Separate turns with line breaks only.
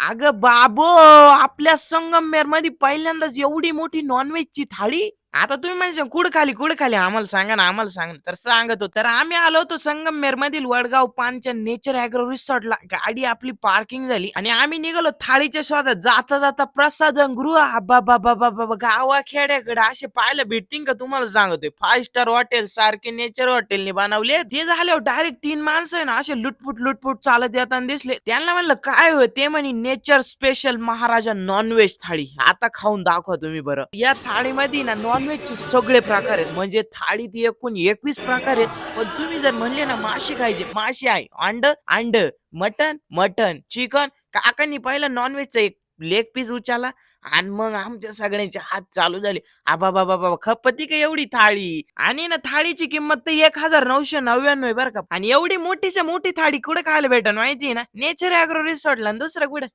अगं बाबो आपल्या संगमनेरमध्ये पहिल्यांदाच एवढी मोठी नॉनव्हेजची थाळी? आता तुम्ही म्हणजे कुड खाली कुड खाली. आम्हाला सांगा ना आम्हाला सांगा तर सांगतो. तर आम्ही आलो होतो संगमनेर मधील वडगाव पानच्या नेचर अॅग्रो रिसॉर्टला. गाडी आपली पार्किंग झाली आणि आम्ही निघालो थाळीच्या शोधात जाता जाता प्रसादन गृह. बाबा बाबा गावा खेड्याकडे असे पाहायला भेटतील का तुम्हाला सांगतोय. फाईव्ह स्टार हॉटेल सारखे नेचर हॉटेलने बनवले. ते झाल्यावर डायरेक्ट तीन माणसं आहे ना असे लुटपुट लुटपुट चालत येताना दिसले. त्यांना म्हणलं काय होय ते म्हणे nature special Maharaja non veg thali. आता खाऊन दाखवा तुम्ही बरं. या थाळीमध्ये ना नॉनव्हेजचे सगळे प्रकार आहेत. म्हणजे थाळीत एकूण एकवीस प्रकार आहेत. पण तुम्ही जर म्हणले ना माशी खायचे माशी आहे. अंड अंड. Mutton mutton chicken. काकांनी पहिलं नॉनव्हेजचा एक लेग पीस उचाला आणि मग आमच्या सगळ्यांचे हात चालू झाले. आबा बाबा बाबा खपती का एवढी थाळी? आणि ना थाळीची किंमत तर एक हजार नऊशे नव्याण्णव बरं का. आणि एवढी मोठीच्या मोठी थाळी कुठे खायला भेटन माहिती ना? नेचर अॅग्रो रिसॉर्टला दुसरं कुठं?